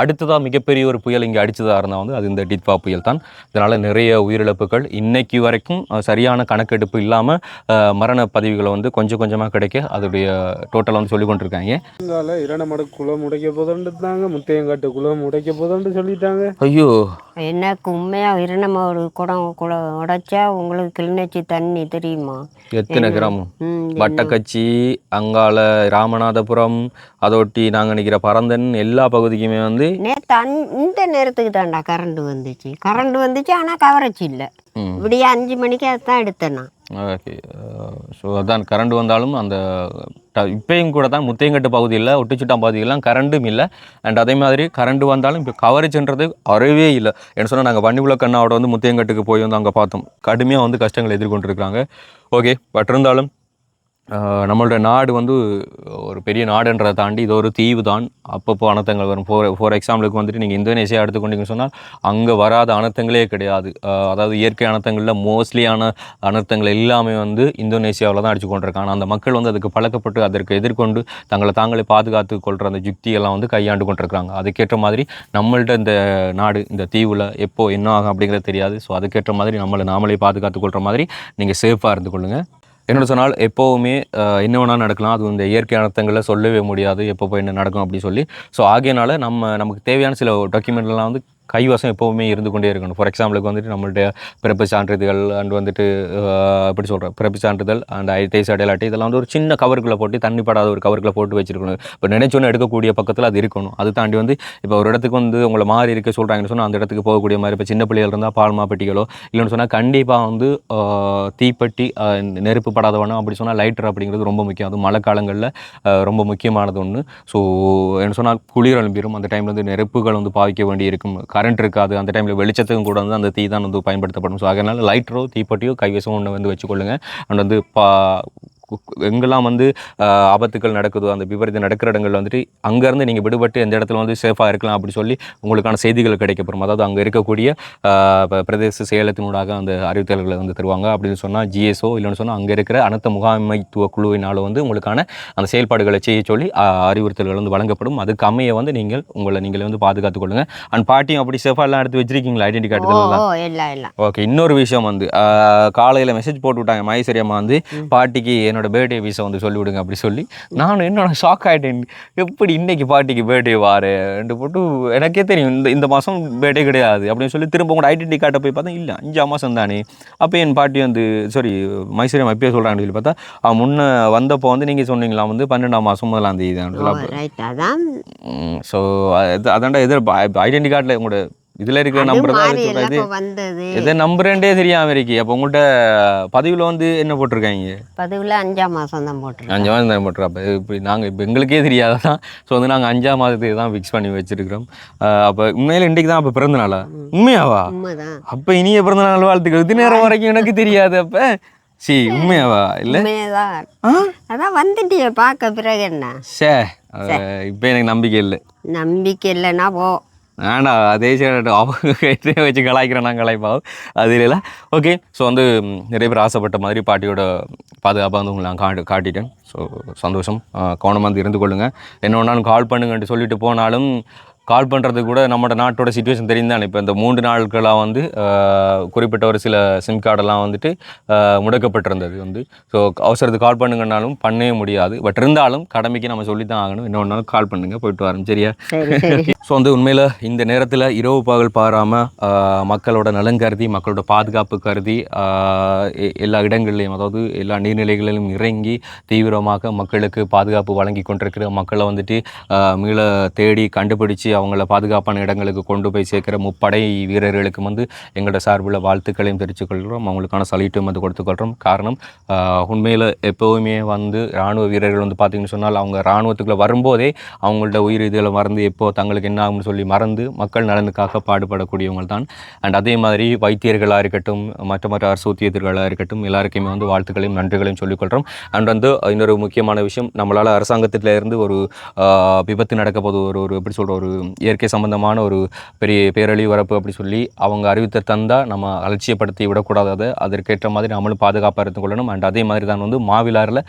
அடுத்ததாக மிகப்பெரிய ஒரு புயல் இங்கே அடித்ததாக இருந்தால் வந்து அது இந்த டிட்வா புயல் தான். இதனால் நிறைய உயிரிழப்புகள் இன்னைக்கு வரைக்கும் சரியான கணக்கெடுப்பு இல்லாமல் மரண பதிவுகளை வந்து கொஞ்சம் கொஞ்சமாக கிடைக்க அதோடைய டோட்டலாக வந்து சொல்லி கொண்டிருக்காங்க. இரணமட குளம் உடைக்க போதோன்றாங்க முத்தையங்காட்டு குளம் உடைக்க போதோன்னு சொல்லிட்டாங்க. ஐயோ! எனக்கு உண்மையாக இரணம ஒரு குடம் குடம் உடைச்சா உங்களுக்கு கிளிநொச்சி தண்ணி தெரியுமா? எத்தனை கிராமம் வட்டக்கச்சி அங்கால ராமநாதபுரம் அதொட்டி நாங்கள் நிற்கிற பரந்தன் எல்லா பகுதிக்குமே வந்து நேற்று இந்த நேரத்துக்கு தான்டா கரண்ட் வந்துச்சு. கரண்ட் வந்துச்சு ஆனால் கவரேஜ் இல்லை. விடிய அஞ்சு மணிக்கு அதான் எடுத்தேன் நான். ஓகே. ஸோ அதான் கரண்ட் வந்தாலும் அந்த இப்பையும் இப்பயும் கூட தான் முத்தையங்கட்டு பகுதியில் ஒட்டுச்சுட்டாம் பகுதியெல்லாம் கரண்டும் இல்லை. அண்ட் அதே மாதிரி கரண்ட் வந்தாலும் இப்போ கவரேஜ்ன்றது அறவே இல்லை. என்ன சொன்னால் நாங்கள் வண்டிபுல கண்ணாவோட வந்து முத்தையங்கட்டுக்கு போய் வந்து அங்கே பார்த்தோம். கடுமையாக வந்து கஷ்டங்களை எதிர்கொண்டிருக்கிறாங்க. ஓகே. பட் இருந்தாலும் நம்மளோட நாடு வந்து ஒரு பெரிய நாடுன்றதை தாண்டி இது ஒரு தீவு தான். அப்பப்போ அனர்த்தங்கள் வரும். ஃபார் ஃபார் எக்ஸாம்பிளுக்கு வந்துட்டு நீங்கள் இந்தோனேஷியா எடுத்துக்கொண்டீங்கன்னு சொன்னால் அங்கே வராத அனர்த்தங்களே கிடையாது. அதாவது இயற்கை அனர்த்தங்களில் மோஸ்ட்லியான அனர்த்தங்கள் எல்லாமே வந்து இந்தோனேஷியாவில் தான் அடிச்சு கொண்டிருக்காங்க அந்த மக்கள் வந்து அதுக்கு பழக்கப்பட்டு அதற்கு எதிர்கொண்டு தங்களை தாங்களே பாதுகாத்து கொள்கிற அந்த யுக்தியெல்லாம் வந்து கையாண்டு கொண்டிருக்காங்க அதுக்கேற்ற மாதிரி நம்மள்ட்ட இந்த நாடு இந்த தீவில் எப்போ என்ன ஆகும் அப்படிங்கிறது தெரியாது. ஸோ அதுக்கேற்ற மாதிரி நம்மளை நாமளே பாதுகாத்து கொள்கிற மாதிரி நீங்கள் சேஃபாக இருந்து கொள்ளுங்கள் என்னோட சொன்னால் எப்போவுமே என்ன வேணால் நடக்கலாம். அது இந்த இயற்கை அனர்த்தங்களை சொல்லவே முடியாது. எப்போ போய் என்ன நடக்கும் அப்படின்னு சொல்லி. ஸோ ஆகையனால நம்ம நமக்கு தேவையான சில டாக்குமெண்ட்லாம் வந்து கைவசம் எப்போவுமே இருந்து கொண்டே இருக்கணும். ஃபார் எக்ஸாம்பிளுக்கு வந்துட்டு நம்மளுடைய பிறப்பு சான்றிதழ்கள் அண்ட் வந்துட்டு எப்படி சொல்கிறேன் பிறப்பு சான்றிதழ் அண்ட் ஐடிஐஸ் அடையாள இதெல்லாம் வந்து ஒரு சின்ன கவருக்குள்ளே போட்டு தண்ணி படாத ஒரு கவருக்குள்ளே போட்டு வச்சிருக்கணும். இப்போ நினைச்சோன்னு எடுக்கக்கூடிய பக்கத்தில் அது இருக்கணும். அது தாண்டி வந்து இப்போ ஒரு இடத்துக்கு வந்து உங்களை மாறி இருக்க சொல்கிறாங்கன்னு சொன்னால் அந்த இடத்துக்கு போகக்கூடிய மாதிரி இப்போ சின்ன பிள்ளைகள் இருந்தால் பால்மா பெட்டிகளோ இல்லைன்னு சொன்னால் கண்டிப்பாக வந்து தீப்பெட்டி நெருப்பு படாத அப்படி சொன்னால் லைட்டர் அப்படிங்கிறது ரொம்ப முக்கியம். அது மழை காலங்களில் ரொம்ப முக்கியமானது ஒன்று ஸோ என்ன சொன்னால் குளிர் எழும்பிடும் அந்த டைமில் வந்து நெருப்புகள் வந்து பாவிக்க வேண்டி இருக்கும் கரண்ட் இருக்காது. அந்த டைமில் வெளிச்சத்துக்கும் கூட வந்து அந்த தீ தான் வந்து பயன்படுத்தப்படும். ஸோ அதனால் லைட்டரோ தீப்பட்டியோ கைவசம் ஒன்று வந்து வச்சுக்கொள்ளுங்க. அண்ட் வந்து பா எங்கெல்லாம் வந்து ஆபத்துக்கள் நடக்குதோ அந்த விபரீதம் நடக்கிற இடங்கள்ல வந்துட்டு அங்கேருந்து நீங்கள் விடுபட்டு எந்த இடத்துல வந்து சேஃபாக இருக்கலாம் அப்படி சொல்லி உங்களுக்கான செய்திகள் கிடைக்கப்பெறும். அதாவது அங்கே இருக்கக்கூடிய பிரதேச செயலத்தினூடாக அந்த அறிவித்தல்களை வந்து தருவாங்க அப்படின்னு சொன்னால் ஜிஎஸ்ஓ இல்லைன்னு சொன்னால் அங்கே இருக்கிற அனைத்து முகாமைத்துவ குழுவினால் வந்து உங்களுக்கான அந்த செயல்பாடுகளை செய்ய சொல்லி அறிவுறுத்தல்கள் வந்து வழங்கப்படும். அதுக்கு அமைய வந்து நீங்கள் உங்களை நீங்களே வந்து பாதுகாத்துக் கொள்ளுங்க. அண்ட் பாட்டியும் அப்படி சேஃபாக எல்லாம் எடுத்து வச்சிருக்கீங்களா ஐடென்டி கார்டு ஓகே இன்னொரு விஷயம் வந்து காலையில் மெசேஜ் போட்டு விட்டாங்க மகேஸ்வரி அம்மா வந்து பாட்டிக்கு என்னோட பர்த்டே விஷயம் வந்து சொல்லி விடுங்க அப்படி சொல்லி நான் என்னோட ஷாக் ஆகிட்டேன் எப்படி இன்னைக்கு பாட்டிக்கு பர்த்டே வாரு? ரெண்டு போட்டு எனக்கே தெரியும் இந்த இந்த மாதம் பர்த்டே கிடையாது அப்படின்னு சொல்லி திரும்ப உங்களோட ஐடென்டி கார்டை போய் பார்த்தா இல்லை அஞ்சாம் மாதம் தானே. அப்போ என் பாட்டி வந்து சாரி மைசூரி அம்மா இப்பயே சொல்கிறாங்கன்னு சொல்லி பார்த்தா அவ முன்ன வந்தப்போ வந்து நீங்கள் சொன்னீங்களா? வந்து பன்னெண்டாம் மாதம் முதலாம் தேதி ஸோ அதான்டா எதிர் ஐடென்டி கார்டில் உங்களோட இதில் இருக்கிற நம்பர் தான் வந்தது. எதை நம்புறேன்டே தெரியாம இருக்கி. அப்போ உங்கள்கிட்ட பதிவில் வந்து என்ன போட்டிருக்காங்க? பதிவில் அஞ்சாம் மாதம் தான் போட்டிருக்கேன் அஞ்சு மாதம் தான் போட்டுரு அப்போ இப்படி நாங்கள் இப்போ எங்களுக்கே தெரியாதான் ஸோ வந்து நாங்கள் அஞ்சாம் மாதத்துக்கு தான் ஃபிக்ஸ் பண்ணி வச்சிருக்கிறோம். அப்போ உண்மையில இன்றைக்கு தான் அப்போ பிறந்த நாளா? உண்மையாவா? அப்போ இனிய பிறந்த நாள் வாழ்த்துக்கள். இது நேரம் வரைக்கும் எனக்கு தெரியாது அப்போ. சி உண்மையாவா? இல்லை? அதான் வந்துட்டியே பார்க்க பிறகு என்ன? சே. இப்போ எனக்கு நம்பிக்கை இல்லை. நம்பிக்கை இல்லைன்னா போ. வேண்டாம் அதே சரி அவங்க கைத்தே வச்சு கலாய்க்கிறேன் நான் கலாய்ப்பாவும் அது இல்லை ஓகே ஸோ வந்து நிறைய பேர் ஆசைப்பட்ட மாதிரி பாட்டியோட பாதுகாப்பாக வந்து உங்களை நான் காட்டு காட்டிட்டேன். ஸோ சந்தோஷம். கவனமாக வந்து இருந்து கொள்ளுங்கள் என்ன ஒன்றாலும் கால் பண்ணுங்கன்ட்டு சொல்லிட்டு போனாலும் கால் பண்ணுறது கூட நம்மளோட நாட்டோட சுச்சுவேஷன் தெரியும் தானே இப்போ இந்த மூன்று நாட்களாக வந்து குறிப்பிட்ட ஒரு சில சிம் கார்டெல்லாம் வந்துட்டு முடக்கப்பட்டிருந்தது வந்து. ஸோ அவசரத்துக்கு கால் பண்ணுங்கன்னாலும் பண்ணவே முடியாது. பட் இருந்தாலும் கடமைக்கு நம்ம சொல்லி தான் ஆகணும். என்ன ஒன்றாலும் கால் பண்ணுங்கள் போயிட்டு வரோம். சரியா? சரி சரி. ஸோ வந்து உண்மையில் இந்த நேரத்தில் இரவு பகல் பாராமல் மக்களோட நலன் கருதி மக்களோட பாதுகாப்பு கருதி எல்லா இடங்கள்லையும் அதாவது எல்லா நீர்நிலைகளிலும் இறங்கி தீவிரமாக மக்களுக்கு பாதுகாப்பு வழங்கி கொண்டிருக்கிற மக்களை வந்துட்டு மீள தேடி கண்டுபிடிச்சு அவங்கள பாதுகாப்பான இடங்களுக்கு கொண்டு போய் சேர்க்கிற முப்படை வீரர்களுக்கு வந்து எங்களோட சார்பில் வாழ்த்துக்களையும் தெரிவித்துக்கொள்கிறோம் அவங்களுக்கான சலீட்டும் வந்து கொடுத்துக்கொள்கிறோம் காரணம் உண்மையில் எப்போவுமே வந்து இராணுவ வீரர்கள் வந்து பார்த்திங்கன்னு சொன்னால் அவங்க இராணுவத்துக்குள்ளே வரும்போதே அவங்களோட உயிர் இதில் மறந்து எப்போ தங்களுக்கு என்ன ஆகும்னு சொல்லி மறந்து மக்கள் நலனுக்காக பாடுபடக்கூடியவங்க தான். அண்ட் அதே மாதிரி வைத்தியர்களாக இருக்கட்டும் மற்ற மற்ற அரசு உத்தியோகர்களாக இருக்கட்டும் எல்லாருக்குமே வந்து வாழ்த்துக்களையும் நன்றிகளையும் சொல்லிக்கொள்கிறோம் அண்ட் வந்து இன்னொரு முக்கியமான விஷயம் நம்மளால் அரசாங்கத்தில் இருந்து ஒரு விபத்து நடக்க போது ஒரு ஒரு எப்படி சொல்கிற ஒரு இயற்கை சம்பந்தமான ஒரு பெரிய பேரழிவு வரப்பு அப்படி சொல்லி அவங்க அறிவித்த தந்தால் நம்ம அலட்சியப்படுத்தி விடக்கூடாது. அதை அதற்கேற்ற மாதிரி நம்மளும் பாதுகாப்பாக இருந்து கொள்ளணும். அண்ட் அதே மாதிரி தான் வந்து மாவிலாரில்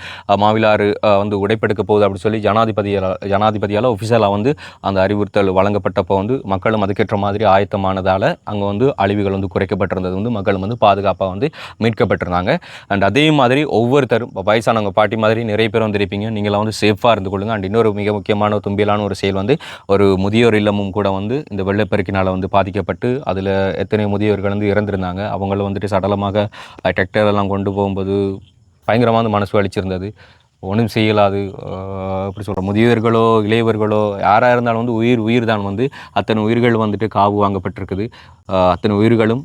மாவிலாறு வந்து உடைப்பெடுக்க போகுது அப்படி சொல்லி ஜனாதிபதியால் ஜனாதிபதியால் ஒஃபிஷியலாக வந்து அந்த அறிவுறுத்தல் வழங்கப்பட்டப்போ வந்து மக்களும் அதுக்கேற்ற மாதிரி ஆயத்தமானதால் அங்கே வந்து அழிவுகள் வந்து குறைக்கப்பட்டிருந்தது. வந்து மக்களும் வந்து பாதுகாப்பாக வந்து மீட்கப்பட்டிருந்தாங்க. அண்ட் அதே மாதிரி ஒவ்வொருத்தரும் இப்போ வயசானவங்க பாட்டி மாதிரி நிறைய பேர் வந்திருப்பீங்க நீங்களாம் வந்து சேஃபாக இருந்து கொள்ளுங்கள் அண்ட் இன்னொரு மிக முக்கியமான ஒரு தும்பியலான ஒரு செயல் வந்து ஒரு முதியோர் இல்லமும் கூட வந்து இந்த வெள்ளப்பெருக்கினால் வந்து பாதிக்கப்பட்டு அதில் எத்தனை முதியோர்கள் வந்து இறந்திருந்தாங்க. அவங்கள வந்துட்டு சடலமாக டிராக்டர் எல்லாம் கொண்டு போகும்போது பயங்கரமாக வந்து மனசு வலிச்சிருந்தது. ஒன்றும் செய்யலாது எப்படி சொல்கிற முதியவர்களோ இளையவர்களோ யாராக இருந்தாலும் வந்து உயிர் உயிர் தான் வந்து அத்தனை உயிர்கள் வந்துட்டு காவு வாங்கப்பட்டிருக்குது. அத்தனை உயிர்களும்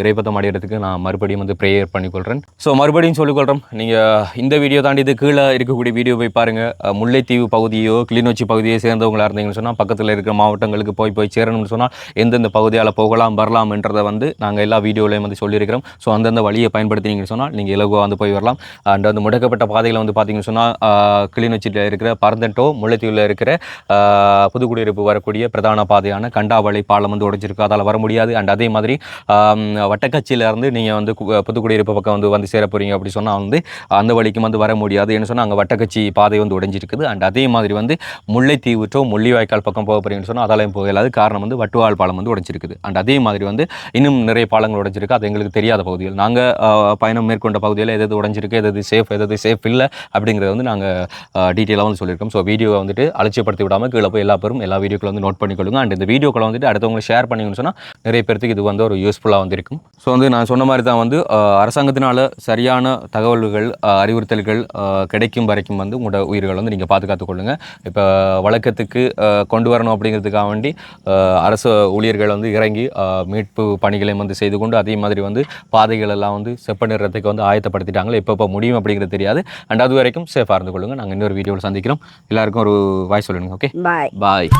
இறைப்பதம் அடைகிறதுக்கு நான் மறுபடியும் வந்து ப்ரேயர் பண்ணிக்கொள்கிறேன் ஸோ மறுபடியும் சொல்லிக்கொள்கிறோம் நீங்கள் இந்த வீடியோ தாண்டி இது கீழே இருக்கக்கூடிய வீடியோ போய் பாருங்கள் முல்லைத்தீவு பகுதியோ கிளிநொச்சி பகுதியை சேர்ந்தவங்களா இருந்தீங்கன்னு சொன்னால் பக்கத்தில் இருக்கிற மாவட்டங்களுக்கு போய் போய் சேரணும்னு சொன்னால் எந்தெந்த பகுதியால் போகலாம் வரலாம்ன்றதை வந்து நாங்கள் எல்லா வீடியோலையும் வந்து சொல்லியிருக்கிறோம். ஸோ அந்தந்த வழியை பயன்படுத்தினீங்கன்னு சொன்னால் நீங்கள் இலகுவாக வந்து போய் வரலாம். அண்ட் வந்து முடக்கப்பட்ட பாதைகளை வந்து பார்த்தீங்கன்னு சொன்னால் கிளிநொச்சியில் இருக்கிற பரந்தட்டோ முல்லைத்தீவில் இருக்கிற புதுக்குடியிருப்பு வரக்கூடிய பிரதான பாதையான கண்டாவளை பாலம் வந்து உடைஞ்சிருக்கு. அதால் வர முடியாது. அண்ட் அதே மாதிரி வட்டக்கட்சியிலேருந்து இருந்து நீங்கள் வந்து புதுக்குடியிருப்பு பக்கம் வந்து வந்து சேர போகிறீங்க அப்படி சொன்னால் வந்து அந்த வழிக்கும் வந்து வர முடியாது என்ன சொன்னால் அங்கே வட்டக்கச்சி பாதை வந்து உடைஞ்சிருக்குது. அண்ட் அதே மாதிரி வந்து முல்லைத்தீவு டு முள்ளிவாய்க்கால் பக்கம் போக போகிறீங்கன்னு சொன்னால் அதாலையும் போக இல்லாத காரணம் வந்து வட்டுவாள் பாலம் வந்து உடைஞ்சிருக்குது. அண்ட் அதே மாதிரி வந்து இன்னும் நிறைய பாலங்கள் உடைஞ்சிருக்கு. அது எங்களுக்கு தெரியாத பகுதிகள். நாங்கள் பயணம் மேற்கொண்ட பகுதியில் எது எது உடைஞ்சிருக்கு எது சேஃப் எது எது சேஃப் இல்லை அப்படிங்கிறத வந்து நாங்கள் டீட்டெயிலாக வந்து சொல்லியிருக்கோம். ஸோ வீடியோவை வந்துட்டு அலட்சியப்படுத்தி விடாமல் கீழே போய் எல்லா பேரும் எல்லா வீடியோக்களை வந்து நோட் பண்ணிக்கொள்ளுங்க. அண்ட் இந்த வீடியோக்களை வந்துட்டு அடுத்தவங்களை ஷேர் பண்ணிங்கன்னு சொன்னால் நிறைய பேர்த்துக்கு இது வந்து ஒரு யூஸ்ஃபுல்லாக வந்து இருக்கும் ஸோ வந்து நான் சொன்ன மாதிரி தான் வந்து அரசாங்கத்தினால் சரியான தகவல்கள் அறிவுறுத்தல்கள் கிடைக்கும் வரைக்கும் வந்து உங்களோட உயிர்களை வந்து நீங்கள் பாதுகாத்துக் கொள்ளுங்கள் இப்போ வழக்கத்துக்கு கொண்டு வரணும் அப்படிங்கிறதுக்காக வேண்டி அரசு ஊழியர்கள் வந்து இறங்கி மீட்பு பணிகளையும் வந்து செய்து கொண்டு அதே மாதிரி வந்து பாதைகள் எல்லாம் வந்து செப்பனிடுறதுக்கு வந்து ஆயத்தப்படுத்திட்டாங்களே. எப்போ எப்போ முடியும் அப்படிங்கிறது தெரியாது. அண்ட் அது வரைக்கும் சேஃபாக இருந்து கொள்ளுங்க நாங்கள் இன்னொரு வீடியோவில் சந்திக்கிறோம். எல்லாருக்கும் ஒரு வாய் சொல்லுங்க ஓகே பாய் பாய்